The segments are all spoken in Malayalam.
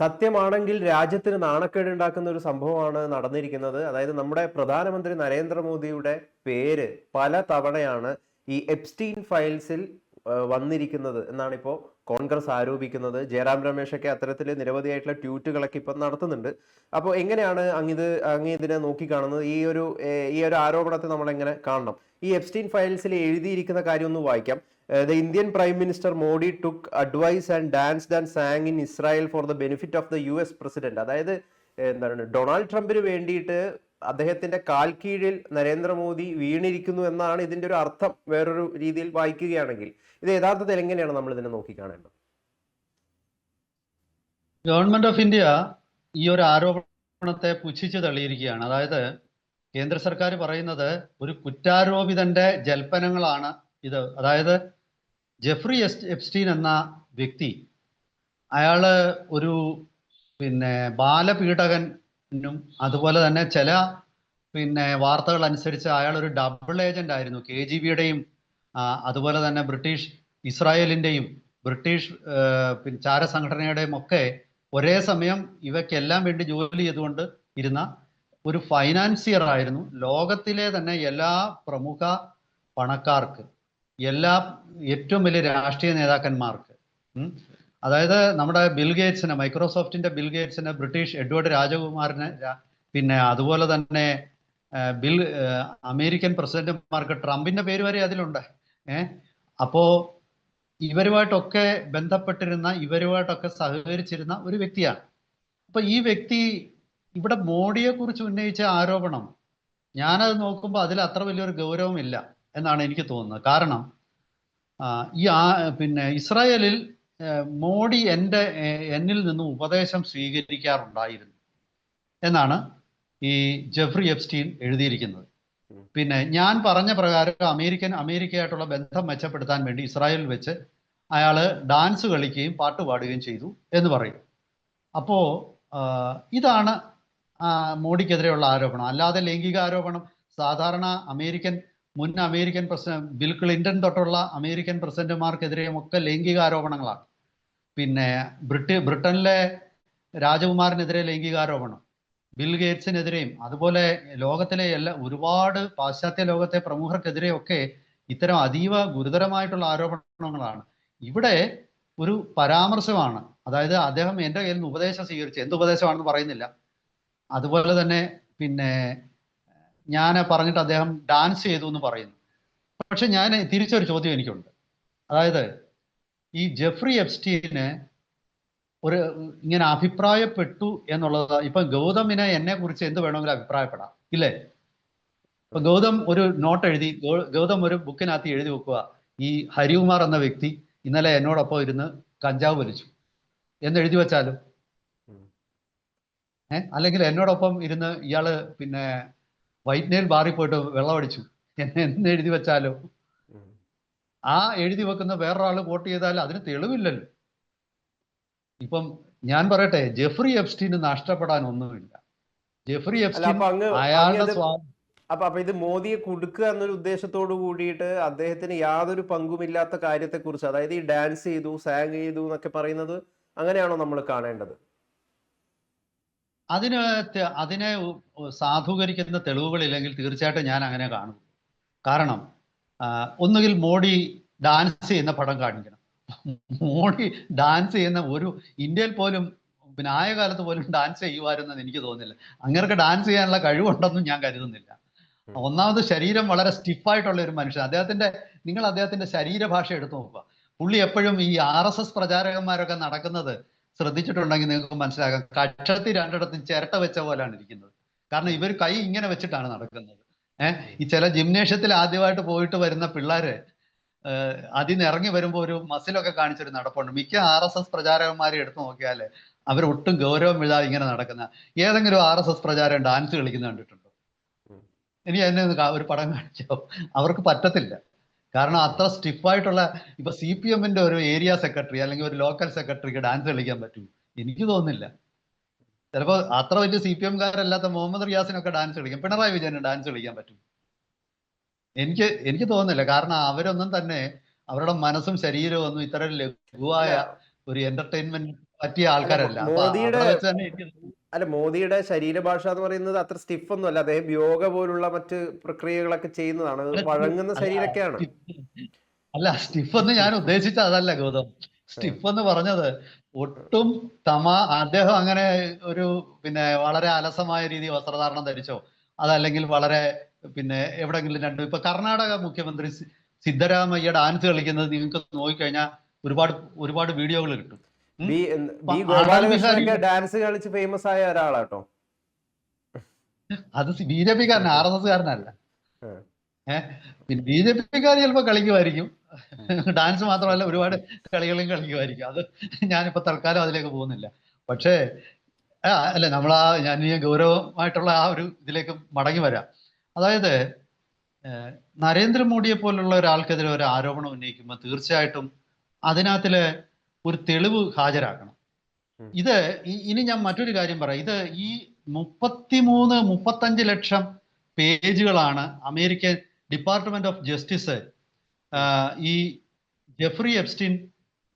സത്യമാണെങ്കിൽ രാജ്യത്തിന് നാണക്കേട് ഉണ്ടാക്കുന്ന ഒരു സംഭവമാണ് നടന്നിരിക്കുന്നത്. അതായത് നമ്മുടെ പ്രധാനമന്ത്രി നരേന്ദ്രമോദിയുടെ പേര് പല തവണയാണ് ഈ എപ്സ്റ്റീൻ ഫയൽസിൽ വന്നിരിക്കുന്നത് എന്നാണ് ഇപ്പോൾ കോൺഗ്രസ് ആരോപിക്കുന്നത്. ജയറാം രമേശൊക്കെ അത്തരത്തിൽ നിരവധിയായിട്ടുള്ള ട്വീറ്റുകളൊക്കെ ഇപ്പം നടത്തുന്നുണ്ട്. അപ്പോൾ എങ്ങനെയാണ് അങ്ങിത് അങ്ങ് ഇതിനെ നോക്കിക്കാണുന്നത്? ഈ ഒരു ഈ ഒരു ആരോപണത്തെ നമ്മൾ എങ്ങനെ കാണണം? ഈ എപ്സ്റ്റീൻ ഫയൽസിൽ എഴുതിയിരിക്കുന്ന കാര്യം ഒന്ന് വായിക്കാം. The Indian prime minister Modi took advice and dance and sang in Israel for the benefit of the U S president അതായത് എന്താണ് ഡൊണാൾഡ് ട്രംപിന് വേണ്ടിയിട്ട് അദ്ദേഹത്തിന്റെ കാൽ കീഴിൽ നരേന്ദ്രമോദി വീണിരിക്കുന്നു എന്നാണ് ഇതിന്റെ ഒരു അർത്ഥം വേറൊരു രീതിയിൽ വായിക്കുകയാണെങ്കിൽ. ഇത് യഥാർത്ഥത്തിൽ എങ്ങനെയാണ് നമ്മൾ ഇതിനെ നോക്കിക്കാണേണ്ടത് ഗവൺമെന്റ് ഓഫ് ഇന്ത്യ ഈ ഒരു ആരോപണത്തെ പുച്ഛിച്ച് തള്ളിയിരിക്കുകയാണ്. അതായത് കേന്ദ്ര സർക്കാർ പറയുന്നത് ഒരു കുറ്റാരോപിതന്റെ ജൽപ്പനങ്ങളാണ് ഇത്. അതായത് ജെഫ്രി എസ് എഫ്സ്റ്റീൻ എന്ന വ്യക്തി അയാൾ ഒരു പിന്നെ ബാലപീഡകനും അതുപോലെ തന്നെ ചില പിന്നെ വാർത്തകൾ അനുസരിച്ച് അയാൾ ഒരു ഡബിൾ ഏജന്റ് ആയിരുന്നു. കെ ജി ബിയുടെയും അതുപോലെ തന്നെ ബ്രിട്ടീഷ് ഇസ്രായേലിന്റെയും ബ്രിട്ടീഷ് പിന്നെ ചാരസംഘടനയുടെയും ഒക്കെ ഒരേ സമയം ഇവയ്ക്കെല്ലാം വേണ്ടി ജോലി ചെയ്തുകൊണ്ട് ഇരുന്ന ഒരു ഫൈനാൻസിയർ ആയിരുന്നു. ലോകത്തിലെ തന്നെ എല്ലാ പ്രമുഖ പണക്കാർക്ക് എല്ലാ ഏറ്റവും വലിയ രാഷ്ട്രീയ നേതാക്കന്മാർക്ക് അതായത് നമ്മുടെ ബിൽ ഗേറ്റ്സിനെ മൈക്രോസോഫ്റ്റിന്റെ ബിൽ ഗേറ്റ്സിനെ ബ്രിട്ടീഷ് എഡ്വേർഡ് രാജകുമാറിനെ പിന്നെ അതുപോലെ തന്നെ ബിൽ അമേരിക്കൻ പ്രസിഡന്റുമാർക്ക് ട്രംപിന്റെ പേര് വരെ അതിലുണ്ട്. ഏഹ് അപ്പോ ഇവരുമായിട്ടൊക്കെ ബന്ധപ്പെട്ടിരുന്ന ഇവരുമായിട്ടൊക്കെ സഹകരിച്ചിരുന്ന ഒരു വ്യക്തിയാണ്. അപ്പൊ ഈ വ്യക്തി ഇവിടെ മോഡിയെ കുറിച്ച് ഉന്നയിച്ച ആരോപണം ഞാനത് നോക്കുമ്പോൾ അതിൽ അത്ര വലിയൊരു ഗൗരവമില്ല എന്നാണ് എനിക്ക് തോന്നുന്നത്. കാരണം ഈ ആ പിന്നെ ഇസ്രായേലിൽ മോഡി എന്റെ എന്നിൽ നിന്നും ഉപദേശം സ്വീകരിക്കാറുണ്ടായിരുന്നു എന്നാണ് ഈ ജെഫ്രി എപ്സ്റ്റീൻ എഴുതിയിരിക്കുന്നത്. പിന്നെ ഞാൻ പറഞ്ഞ പ്രകാരം അമേരിക്കൻ അമേരിക്കയായിട്ടുള്ള ബന്ധം മെച്ചപ്പെടുത്താൻ വേണ്ടി ഇസ്രായേലിൽ വെച്ച് അയാൾ ഡാൻസ് കളിക്കുകയും പാട്ട് പാടുകയും ചെയ്തു എന്ന് പറയും. അപ്പോൾ ഇതാണ് മോഡിക്കെതിരെയുള്ള ആരോപണം. അല്ലാതെ ലൈംഗിക ആരോപണം സാധാരണ അമേരിക്കൻ മുൻ അമേരിക്കൻ പ്രസിഡന്റ് ബിൽ ക്ലിന്റൺ തൊട്ടുള്ള അമേരിക്കൻ പ്രസിഡന്റുമാർക്കെതിരെയും ഒക്കെ ലൈംഗിക ആരോപണങ്ങളാണ്. പിന്നെ ബ്രിട്ടി ബ്രിട്ടനിലെ രാജകുമാരനെതിരെ ലൈംഗികാരോപണം ബിൽ ഗേറ്റ്സിനെതിരെയും അതുപോലെ ലോകത്തിലെ എല്ലാ ഒരുപാട് പാശ്ചാത്യ ലോകത്തെ പ്രമുഖർക്കെതിരെയൊക്കെ ഇത്തരം അതീവ ഗുരുതരമായിട്ടുള്ള ആരോപണങ്ങളാണ്. ഇവിടെ ഒരു പരാമർശമാണ്. അതായത് അദ്ദേഹം എന്റെ കയ്യിൽ നിന്ന് ഉപദേശം സ്വീകരിച്ചു. എന്ത് ഉപദേശമാണെന്ന് പറയുന്നില്ല. അതുപോലെ തന്നെ പിന്നെ ഞാൻ പറഞ്ഞിട്ട് അദ്ദേഹം ഡാൻസ് ചെയ്തു എന്ന് പറയുന്നു. പക്ഷെ ഞാൻ തിരിച്ചൊരു ചോദ്യം എനിക്കുണ്ട്. അതായത് ഈ ജെഫ്രി എപ്സ്റ്റീന് ഒരു ഇങ്ങനെ അഭിപ്രായപ്പെട്ടു എന്നുള്ളത് ഇപ്പൊ ഗൗതമിനെ എന്നെ കുറിച്ച് എന്ത് വേണമെങ്കിലും അഭിപ്രായപ്പെടാം ഇല്ലേ? ഇപ്പൊ ഗൗതം ഒരു നോട്ട് എഴുതി ഗൗതം ഒരു ബുക്കിനകത്ത് എഴുതി വെക്കുക. ഈ ഹരികുമാർ എന്ന വ്യക്തി ഇന്നലെ എന്നോടൊപ്പം ഇരുന്ന് കഞ്ചാവ് വലിച്ചു. എന്ന് എഴുതി വെച്ചാലും. ഏഹ് അല്ലെങ്കിൽ എന്നോടൊപ്പം ഇരുന്ന് ഇയാൾ പിന്നെ വൈറ്റ് നെയിൽ ബാറിൽ പോയിട്ട് വെള്ളമടിച്ചു. എന്നെ എന്ന് എഴുതി വെച്ചാലോ ആ എഴുതി വെക്കുന്ന വേറൊരാൾ വോട്ട് ചെയ്താൽ അതിന് തെളിവില്ലല്ലോ. ഇപ്പം ഞാൻ പറയട്ടെ ജെഫ്രി എബ്സ്റ്റീന് നഷ്ടപ്പെടാൻ ഒന്നുമില്ല. ജെഫ്രി എബ്സ്റ്റീൻ അയാളുടെ അപ്പൊ അപ്പൊ ഇത് മോദിയെ കൊടുക്കുക എന്നൊരു ഉദ്ദേശത്തോട് കൂടിയിട്ട് അദ്ദേഹത്തിന് യാതൊരു പങ്കുമില്ലാത്ത കാര്യത്തെക്കുറിച്ച് അതായത് ഈ ഡാൻസ് ചെയ്തു സാങ് ചെയ്തു എന്നൊക്കെ പറയുന്നത് അങ്ങനെയാണോ നമ്മൾ കാണേണ്ടത്? അതിന് അതിനെ സാധൂകരിക്കുന്ന തെളിവുകളില്ലെങ്കിൽ തീർച്ചയായിട്ടും ഞാൻ അങ്ങനെ കാണും. കാരണം ഒന്നുകിൽ മോഡി ഡാൻസ് ചെയ്യുന്ന പടം കാണിക്കണം. മോഡി ഡാൻസ് ചെയ്യുന്ന ഒരു ഇന്ത്യയിൽ പോലും പിന്നെ ആയ കാലത്ത് പോലും ഡാൻസ് ചെയ്യുമായിരുന്നെന്ന് എനിക്ക് തോന്നുന്നില്ല. അങ്ങനെയൊക്കെ ഡാൻസ് ചെയ്യാനുള്ള കഴിവുണ്ടെന്നും ഞാൻ കരുതുന്നില്ല. ഒന്നാമത് ശരീരം വളരെ സ്റ്റിഫായിട്ടുള്ള ഒരു മനുഷ്യൻ. അദ്ദേഹത്തിന്റെ നിങ്ങൾ അദ്ദേഹത്തിന്റെ ശരീരഭാഷ എടുത്തു നോക്കുക. പുള്ളി എപ്പോഴും ഈ ആർ എസ് എസ് പ്രചാരകന്മാരൊക്കെ നടക്കുന്നത് ശ്രദ്ധിച്ചിട്ടുണ്ടെങ്കിൽ നിങ്ങൾക്ക് മനസ്സിലാക്കാം കക്ഷത്തി രണ്ടിടത്തും ചിരട്ട വെച്ച പോലാണ് ഇരിക്കുന്നത്. കാരണം ഇവർ കൈ ഇങ്ങനെ വെച്ചിട്ടാണ് നടക്കുന്നത്. ഏഹ് ഈ ചില ജിംനേഷ്യത്തിൽ ആദ്യമായിട്ട് പോയിട്ട് വരുന്ന പിള്ളേര് അതിൽ നിന്ന് ഇറങ്ങി വരുമ്പോൾ ഒരു മസിലൊക്കെ കാണിച്ചൊരു നടപ്പുണ്ട്. മിക്ക ആർ എസ് എസ് പ്രചാരകന്മാരെ എടുത്തു നോക്കിയാൽ അവർ ഒട്ടും ഗൗരവം ഇല്ലാതെ ഇങ്ങനെ നടക്കുന്ന ഏതെങ്കിലും ആർ എസ് എസ് പ്രചാരം ഡാൻസ് കളിക്കുന്ന കണ്ടിട്ടുണ്ടോ. ഇനി എന്നെ ഒരു പടം കാണിച്ചോ? അവർക്ക് പറ്റത്തില്ല. കാരണം അത്ര സ്റ്റിഫായിട്ടുള്ള ഇപ്പൊ സി പി എമ്മിന്റെ ഒരു ഏരിയ സെക്രട്ടറി അല്ലെങ്കിൽ ഒരു ലോക്കൽ സെക്രട്ടറിക്ക് ഡാൻസ് കളിക്കാൻ പറ്റൂ. എനിക്ക് തോന്നുന്നില്ല. ചിലപ്പോ അത്ര വലിയ സി പി എംകാരല്ലാത്ത മുഹമ്മദ് റിയാസിനൊക്കെ ഡാൻസ് കളിക്കും. പിണറായി വിജയന് ഡാൻസ് കളിക്കാൻ പറ്റും. എനിക്ക് എനിക്ക് തോന്നുന്നില്ല. കാരണം അവരൊന്നും തന്നെ അവരുടെ മനസ്സും ശരീരവും ഒന്നും ഇത്ര ലഘുവായ ഒരു എന്റർടൈൻമെന്റ് പറ്റിയ ആൾക്കാരല്ല. അപ്പൊ അവിടെ വെച്ച് തന്നെ എനിക്ക് അല്ല മോദിയുടെ ശരീരഭാഷ എന്ന് പറയുന്നത് അത്ര സ്റ്റിഫ് ഒന്നും അല്ല അദ്ദേഹം യോഗ പോലുള്ള മറ്റ് പ്രക്രിയകളൊക്കെ ചെയ്യുന്നതാണ്. വഴങ്ങുന്ന ശരീരമൊക്കെയാണ്. അല്ല സ്റ്റിഫ് എന്ന് ഞാൻ ഉദ്ദേശിച്ച അതല്ല ഗൗതം. സ്റ്റിഫ് എന്ന് പറഞ്ഞത് ഒട്ടും തമാ അദ്ദേഹം അങ്ങനെ ഒരു പിന്നെ വളരെ അലസമായ രീതി വസ്ത്രധാരണം ധരിച്ചോ അതല്ലെങ്കിൽ വളരെ പിന്നെ എവിടെങ്കിലും രണ്ട്. ഇപ്പൊ കർണാടക മുഖ്യമന്ത്രി സിദ്ധരാമയ്യ ഡാൻസ് കളിക്കുന്നത് നിങ്ങൾക്ക് നോക്കിക്കഴിഞ്ഞാൽ ഒരുപാട് ഒരുപാട് വീഡിയോകൾ കിട്ടും. ബി ബി ഗോപാലകൃഷ്ണനൊക്കെ ഡാൻസ് കളിച്ച് ഫേമസ് ആയ ഒരാളാട്ടോ. അത് ബി ജെ പിക്കാരൻ ആർ എസ് എസ് കാരനല്ല. ഏഹ് ബി ജെ പിക്കാർ ചിലപ്പോ കളിക്കുമായിരിക്കും. ഡാൻസ് മാത്രമല്ല ഒരുപാട് കളികളും കളിക്കുമായിരിക്കും. അത് ഞാനിപ്പോ തൽക്കാലം അതിലേക്ക് പോകുന്നില്ല. പക്ഷേ അല്ല നമ്മൾ ആ ഞാൻ ഈ ഗൗരവമായിട്ടുള്ള ആ ഒരു ഇതിലേക്ക് മടങ്ങി വരാം. അതായത് നരേന്ദ്രമോദിയെ പോലുള്ള ഒരാൾക്കെതിരെ ഒരു ആരോപണം ഉന്നയിക്കുമ്പോൾ തീർച്ചയായിട്ടും അതിനകത്തിൽ ഒരു തെളിവ് ഹാജരാക്കണം. ഇത് ഇനി ഞാൻ മറ്റൊരു കാര്യം പറയാം. ഇത് ഈ മുപ്പത്തിമൂന്ന് മുപ്പത്തഞ്ച് ലക്ഷം പേജുകളാണ് അമേരിക്കൻ ഡിപ്പാർട്ട്മെന്റ് ഓഫ് ജസ്റ്റിസ് ഈ ജെഫ്രി എപ്സ്റ്റിൻ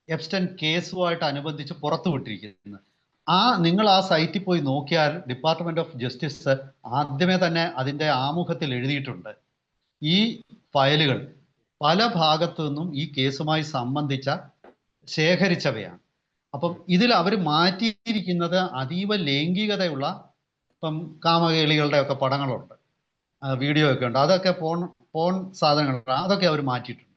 എപ്സ്റ്റൻ കേസുമായിട്ട് അനുബന്ധിച്ച് പുറത്തുവിട്ടിരിക്കുന്നത് ആ നിങ്ങൾ ആ സൈറ്റിൽ പോയി നോക്കിയാൽ ഡിപ്പാർട്ട്മെന്റ് ഓഫ് ജസ്റ്റിസ് ആദ്യമേ തന്നെ അതിന്റെ ആമുഖത്തിൽ എഴുതിയിട്ടുണ്ട്. ഈ ഫയലുകൾ. പല ഭാഗത്തു നിന്നും ഈ കേസുമായി സംബന്ധിച്ച ശേഖരിച്ചവയാണ്. അപ്പം ഇതിൽ അവർ മാറ്റിയിരിക്കുന്നത് അതീവ ലൈംഗികതയുള്ള ഇപ്പം കാമകേളികളുടെ ഒക്കെ പടങ്ങളുണ്ട്. വീഡിയോ ഒക്കെ ഉണ്ട്. അതൊക്കെ ഫോൺ ഫോൺ സാധനങ്ങളാണ്. അതൊക്കെ അവർ മാറ്റിയിട്ടുണ്ട്.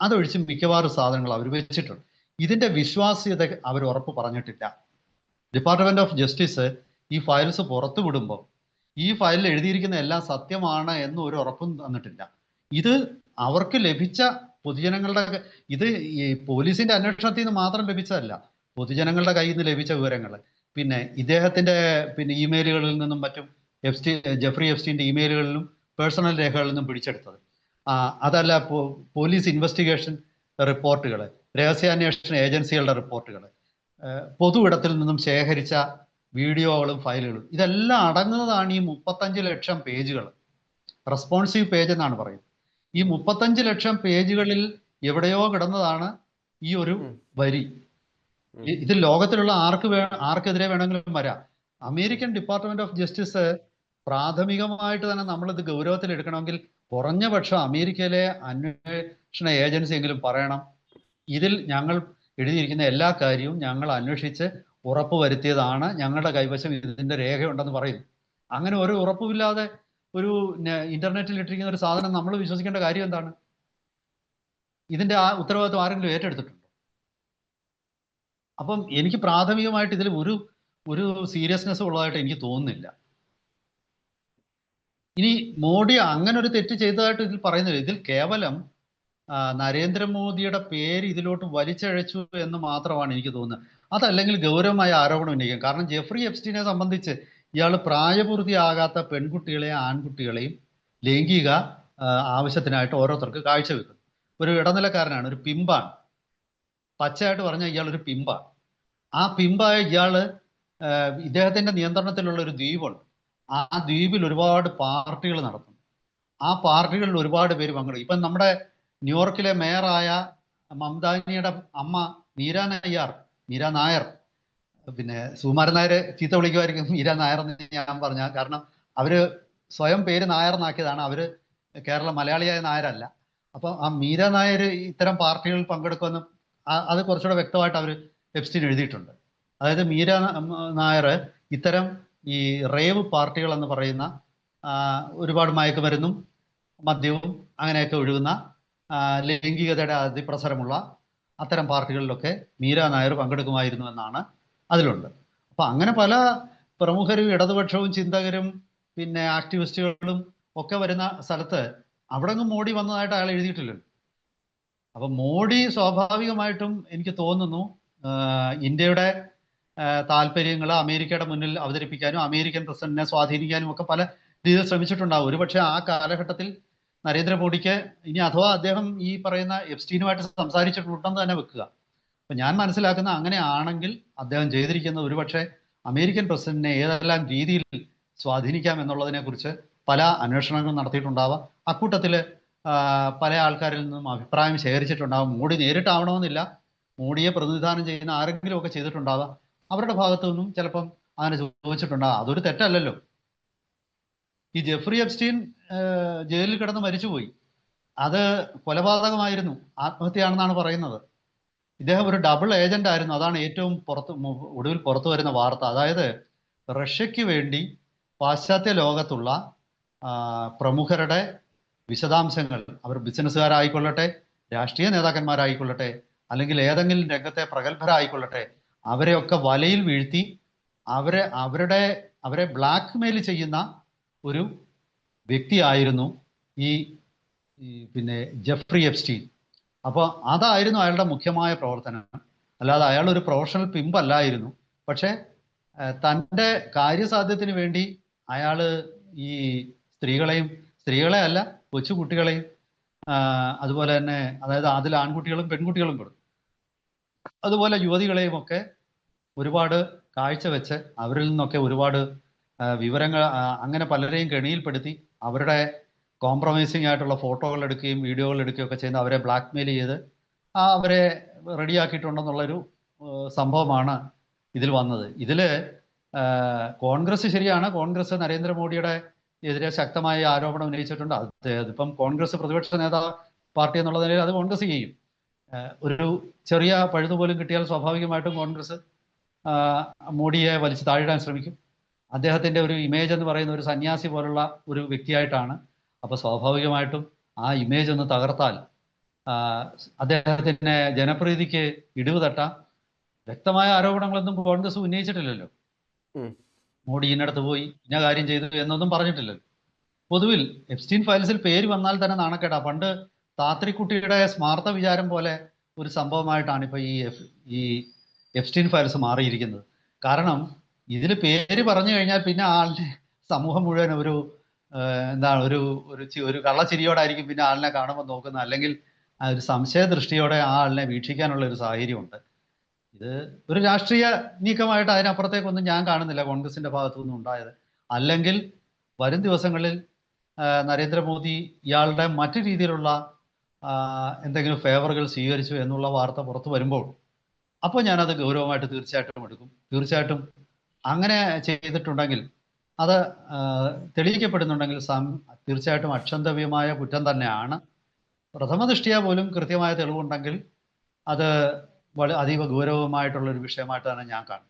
അതൊഴിച്ച് മിക്കവാറും സാധനങ്ങൾ അവർ വെച്ചിട്ടുണ്ട്. ഇതിന്റെ വിശ്വാസ്യത അവർ ഉറപ്പ് പറഞ്ഞിട്ടില്ല. ഡിപ്പാർട്ട്മെന്റ് ഓഫ് ജസ്റ്റിസ് ഈ ഫയൽസ് പുറത്തു വിടുമ്പോൾ ഈ ഫയലിൽ എഴുതിയിരിക്കുന്ന എല്ലാം സത്യമാണ് എന്ന് ഒരു ഉറപ്പും തന്നിട്ടില്ല. ഇത് അവർക്ക് ലഭിച്ച പൊതുജനങ്ങളുടെ ഇത് ഈ പോലീസിന്റെ അന്വേഷണത്തിൽ നിന്ന് മാത്രം ലഭിച്ചതല്ല. പൊതുജനങ്ങളുടെ കയ്യിൽ നിന്ന് ലഭിച്ച വിവരങ്ങൾ പിന്നെ ഇദ്ദേഹത്തിന്റെ പിന്നെ ഇമെയിലുകളിൽ നിന്നും മറ്റും എഫ്സ്റ്റി ജെഫ്രി എഫ്സ്റ്റീന്റെ ഇമെയിലുകളിലും പേഴ്സണൽ രേഖകളിൽ നിന്നും പിടിച്ചെടുത്തത്. അതല്ല പോലീസ് ഇൻവെസ്റ്റിഗേഷൻ റിപ്പോർട്ടുകൾ രഹസ്യാന്വേഷണ ഏജൻസികളുടെ റിപ്പോർട്ടുകൾ പൊതു ഇടത്തിൽ നിന്നും ശേഖരിച്ച വീഡിയോകളും ഫയലുകളും. ഇതെല്ലാം അടങ്ങുന്നതാണ് ഈ മുപ്പത്തഞ്ച് ലക്ഷം പേജുകൾ റെസ്പോൺസീവ് പേജ് എന്നാണ് പറയുന്നത്. ഈ മുപ്പത്തഞ്ച് ലക്ഷം പേജുകളിൽ എവിടെയോ കിടന്നതാണ് ഈ ഒരു വരി. ഇത് ലോകത്തിലുള്ള ആർക്ക് വേ ആർക്കെതിരെ വേണമെങ്കിലും വരാം. അമേരിക്കൻ ഡിപ്പാർട്ട്മെന്റ് ഓഫ് ജസ്റ്റിസ് പ്രാഥമികമായിട്ട് തന്നെ നമ്മൾ ഇത് ഗൗരവത്തിൽ എടുക്കണമെങ്കിൽ കുറഞ്ഞ പക്ഷം അമേരിക്കയിലെ അന്വേഷണ ഏജൻസി എങ്കിലും പറയണം. ഇതിൽ ഞങ്ങൾ എഴുതിയിരിക്കുന്ന എല്ലാ കാര്യവും ഞങ്ങൾ അന്വേഷിച്ച് ഉറപ്പ് വരുത്തിയതാണ് ഞങ്ങളുടെ കൈവശം ഇതിന്റെ രേഖയുണ്ടെന്ന് പറയും. അങ്ങനെ ഒരു ഉറപ്പുമില്ലാതെ ഒരു ഇന്റർനെറ്റ് ഇന്റർനെറ്റിൽ ഇട്ടിരിക്കുന്ന ഒരു സാധനം നമ്മൾ വിശ്വസിക്കേണ്ട കാര്യം എന്താണ്? ഇതിന്റെ ആ ഉത്തരവാദിത്വം ആരെങ്കിലും ഏറ്റെടുത്തിട്ടുണ്ടോ? അപ്പം എനിക്ക് പ്രാഥമികമായിട്ട് ഇതിൽ ഒരു ഒരു സീരിയസ്നെസ് ഉള്ളതായിട്ട് എനിക്ക് തോന്നുന്നില്ല. ഇനി മോഡി അങ്ങനെ ഒരു തെറ്റ് ചെയ്തതായിട്ട് ഇതിൽ പറയുന്നില്ല. ഇതിൽ കേവലം നരേന്ദ്രമോദിയുടെ പേര് ഇതിലോട്ട് വലിച്ചഴച്ചു എന്ന് മാത്രമാണ് എനിക്ക് തോന്നുന്നത്. അതല്ലെങ്കിൽ ഗൗരവമായ ആരോപണം ഉന്നയിക്കാം. കാരണം ജെഫ്രി എപ്സ്റ്റീനെ സംബന്ധിച്ച് ഇയാൾ പ്രായപൂർത്തിയാകാത്ത പെൺകുട്ടികളെയും ആൺകുട്ടികളെയും ലൈംഗിക ആവശ്യത്തിനായിട്ട് ഓരോരുത്തർക്ക് കാഴ്ചവെക്കും ഒരു ഇടനിലക്കാരനാണ് ഒരു പിമ്പാണ്. പച്ചയായിട്ട് പറഞ്ഞാൽ ഇയാൾ ഒരു പിമ്പാണ്. ആ പിമ്പായ ഇയാൾ ഇദ്ദേഹത്തിന്റെ നിയന്ത്രണത്തിലുള്ള ഒരു ദ്വീപുണ്ട്. ആ ദ്വീപിൽ ഒരുപാട് പാർട്ടികൾ നടത്തുന്നു. ആ പാർട്ടികളിൽ ഒരുപാട് പേര് പങ്കെടുക്കും. ഇപ്പം നമ്മുടെ ന്യൂയോർക്കിലെ മേയറായ മംദാനിയുടെ അമ്മ മീര നയ്യാർ മീര നായർ പിന്നെ സുകുമാരൻ നായർ ചീത്ത വിളിക്കുമായിരിക്കും മീര നായർ എന്ന് ഞാൻ പറഞ്ഞ. കാരണം അവർ സ്വയം പേര് നായർ എന്നാക്കിയതാണ് അവർ കേരള മലയാളിയായ നായരല്ല. അപ്പൊ ആ മീര നായർ ഇത്തരം പാർട്ടികളിൽ പങ്കെടുക്കുമെന്ന് അത് കുറച്ചുകൂടെ വ്യക്തമായിട്ട് അവർ എപ്സ്റ്റീൻ എഴുതിയിട്ടുണ്ട്. അതായത് മീര നായർ ഇത്തരം ഈ റേവ് പാർട്ടികൾ എന്ന് പറയുന്ന ഒരുപാട് മയക്കുമരുന്നും മദ്യവും അങ്ങനെയൊക്കെ ഒഴുകുന്ന ലൈംഗികതയുടെ അതിപ്രസരമുള്ള അത്തരം പാർട്ടികളിലൊക്കെ മീര നായർ പങ്കെടുക്കുമായിരുന്നു എന്നാണ് അതിലുണ്ട്. അപ്പൊ അങ്ങനെ പല പ്രമുഖരും ഇടതുപക്ഷവും ചിന്തകരും പിന്നെ ആക്ടിവിസ്റ്റുകളും ഒക്കെ വരുന്ന സ്ഥലത്ത് അവിടെ മോഡി വന്നതായിട്ട് അയാൾ എഴുതിയിട്ടില്ലല്ലോ. അപ്പൊ മോഡി സ്വാഭാവികമായിട്ടും എനിക്ക് തോന്നുന്നു ഇന്ത്യയുടെ താല്പര്യങ്ങൾ അമേരിക്കയുടെ മുന്നിൽ അവതരിപ്പിക്കാനും അമേരിക്കൻ പ്രസിഡന്റിനെ സ്വാധീനിക്കാനും ഒക്കെ പല രീതിയിൽ ശ്രമിച്ചിട്ടുണ്ടാവും. ഒരുപക്ഷെ ആ കാലഘട്ടത്തിൽ നരേന്ദ്രമോദിക്ക് ഇനി അഥവാ അദ്ദേഹം ഈ പറയുന്ന എഫ്സ്റ്റീനുമായിട്ട് സംസാരിച്ചിട്ടുണ്ടെന്ന് തന്നെ വെക്കുക. അപ്പൊ ഞാൻ മനസ്സിലാക്കുന്ന അങ്ങനെയാണെങ്കിൽ അദ്ദേഹം ചെയ്തിരിക്കുന്നത് ഒരുപക്ഷെ അമേരിക്കൻ പ്രസിഡന്റിനെ ഏതെല്ലാം രീതിയിൽ സ്വാധീനിക്കാം എന്നുള്ളതിനെക്കുറിച്ച് പല അന്വേഷണങ്ങളും നടത്തിയിട്ടുണ്ടാവാം. അക്കൂട്ടത്തിൽ പല ആൾക്കാരിൽ നിന്നും അഭിപ്രായം ശേഖരിച്ചിട്ടുണ്ടാവും. മോഡി നേരിട്ടാവണമെന്നില്ല. മോഡിയെ പ്രതിനിധാനം ചെയ്യുന്ന ആരെങ്കിലും ഒക്കെ ചെയ്തിട്ടുണ്ടാവാം. അവരുടെ ഭാഗത്തു നിന്നും ചിലപ്പം അങ്ങനെ ചോദിച്ചിട്ടുണ്ടാവാം അതൊരു തെറ്റല്ലല്ലോ. ഈ ജെഫ്രി എബ്സ്റ്റീൻ ജയിലിൽ കിടന്ന് മരിച്ചുപോയി. അത് കൊലപാതകമായിരുന്നു. ആത്മഹത്യയാണെന്നാണ് പറയുന്നത്. ഇദ്ദേഹം ഒരു ഡബിൾ ഏജന്റ് ആയിരുന്നു. അതാണ് ഏറ്റവും പുറത്ത് ഒടുവിൽ പുറത്തു വരുന്ന വാർത്ത. അതായത് റഷ്യക്ക് വേണ്ടി പാശ്ചാത്യ ലോകത്തുള്ള പ്രമുഖരുടെ വിശദാംശങ്ങൾ അവർ ബിസിനസ്സുകാരായിക്കൊള്ളട്ടെ രാഷ്ട്രീയ നേതാക്കന്മാരായിക്കൊള്ളട്ടെ അല്ലെങ്കിൽ ഏതെങ്കിലും രംഗത്തെ പ്രഗത്ഭരായിക്കൊള്ളട്ടെ അവരെയൊക്കെ വലയിൽ വീഴ്ത്തി അവരെ അവരുടെ അവരെ ബ്ലാക്ക് മെയിൽ ചെയ്യുന്ന ഒരു വ്യക്തിയായിരുന്നു ഈ പിന്നെ ജെഫ്രി എപ്സ്റ്റീൻ. അപ്പോൾ അതായിരുന്നു അയാളുടെ മുഖ്യമായ പ്രവർത്തനം. അല്ലാതെ അയാൾ ഒരു പ്രൊഫഷണൽ പിമ്പല്ലായിരുന്നു പക്ഷേ തന്റെ കാര്യസാധ്യത്തിന് വേണ്ടി അയാൾ ഈ സ്ത്രീകളെയും സ്ത്രീകളെ അല്ല കൊച്ചുകുട്ടികളെയും അതുപോലെ തന്നെ അതായത് അതിൽ ആൺകുട്ടികളും പെൺകുട്ടികളും പെടും അതുപോലെ യുവതികളെയും ഒക്കെ ഒരുപാട് കാഴ്ചവെച്ച് അവരിൽ നിന്നൊക്കെ ഒരുപാട് വിവരങ്ങൾ അങ്ങനെ പലരെയും കെണിയിൽപ്പെടുത്തി അവരുടെ കോംപ്രമൈസിങ് ആയിട്ടുള്ള ഫോട്ടോകൾ എടുക്കുകയും വീഡിയോകൾ എടുക്കുകയും ഒക്കെ ചെയ്യുന്ന അവരെ ബ്ലാക്ക്മെയിൽ ചെയ്ത് ആ, അവരെ റെഡിയാക്കിയിട്ടുണ്ടെന്നുള്ളൊരു സംഭവമാണ് ഇതിൽ വന്നത്. ഇതിൽ കോൺഗ്രസ് ശരിയാണ്. കോൺഗ്രസ് നരേന്ദ്രമോദിയുടെ എതിരെ ശക്തമായ ആരോപണം ഉന്നയിച്ചിട്ടുണ്ട്. അത് അതിപ്പം കോൺഗ്രസ് പ്രതിപക്ഷ നേതാവ് പാർട്ടി എന്നുള്ള നിലയിൽ അത് കോൺഗ്രസ് ചെയ്യും. ഒരു ചെറിയ പഴുതു പോലും കിട്ടിയാൽ സ്വാഭാവികമായിട്ടും കോൺഗ്രസ് മോഡിയെ വലിച്ചു താഴിടാൻ ശ്രമിക്കും. അദ്ദേഹത്തിന്റെ ഒരു ഇമേജ് എന്ന് പറയുന്ന ഒരു സന്യാസി പോലുള്ള ഒരു വ്യക്തിയായിട്ടാണ് അപ്പൊ സ്വാഭാവികമായിട്ടും ആ ഇമേജ് ഒന്ന് തകർത്താൽ അദ്ദേഹത്തിന്റെ ജനപ്രീതിക്ക് ഇടിവ് തട്ടാം വ്യക്തമായ ആരോപണങ്ങളൊന്നും കോൺഗ്രസ് ഉന്നയിച്ചിട്ടില്ലല്ലോ. മോഡി ഇന്നടത്ത് പോയി ഇന്ന കാര്യം ചെയ്തു എന്നൊന്നും പറഞ്ഞിട്ടില്ലല്ലോ. പൊതുവിൽ എപ്സ്റ്റീൻ ഫയൽസിൽ പേര് വന്നാൽ തന്നെ നാണക്കേടാ. പണ്ട് താത്രിക്കുട്ടിയുടെ സ്മാർത്ഥ വിചാരം പോലെ ഒരു സംഭവമായിട്ടാണ് ഇപ്പൊ ഈ എഫ് ഈ എപ്സ്റ്റീൻ ഫയൽസ് മാറിയിരിക്കുന്നത്. കാരണം ഇതിൽ പേര് പറഞ്ഞു കഴിഞ്ഞാൽ പിന്നെ ആളിനെ സമൂഹം മുഴുവൻ ഒരു എന്താണ് ഒരു ഒരു ഒരു കള്ളച്ചിരിയോടായിരിക്കും പിന്നെ ആളിനെ കാണുമ്പോൾ നോക്കുന്നത്. അല്ലെങ്കിൽ ആ ഒരു സംശയ ദൃഷ്ടിയോടെ ആ ആളിനെ വീക്ഷിക്കാനുള്ള ഒരു സാഹചര്യമുണ്ട്. ഇത് ഒരു രാഷ്ട്രീയ നീക്കമായിട്ട് അതിനപ്പുറത്തേക്കൊന്നും ഞാൻ കാണുന്നില്ല കോൺഗ്രസിന്റെ ഭാഗത്തു നിന്നും ഉണ്ടായത്. അല്ലെങ്കിൽ വരും ദിവസങ്ങളിൽ നരേന്ദ്രമോദി ഇയാളുടെ മറ്റു രീതിയിലുള്ള എന്തെങ്കിലും ഫേവറുകൾ സ്വീകരിച്ചു എന്നുള്ള വാർത്ത പുറത്തു വരുമ്പോൾ അപ്പോൾ ഞാനത് ഗൗരവമായിട്ട് തീർച്ചയായിട്ടും എടുക്കും. തീർച്ചയായിട്ടും അങ്ങനെ ചെയ്തിട്ടുണ്ടെങ്കിൽ അത് തെളിയിക്കപ്പെടുന്നുണ്ടെങ്കിൽ സാം തീർച്ചയായിട്ടും അക്ഷന്തവ്യമായ കുറ്റം തന്നെയാണ്. പ്രഥമ ദൃഷ്ടിയാ പോലും കൃത്യമായ തെളിവുണ്ടെങ്കിൽ അത് അതീവ ഗൗരവമായിട്ടുള്ള ഒരു വിഷയമായിട്ട് തന്നെ ഞാൻ കാണും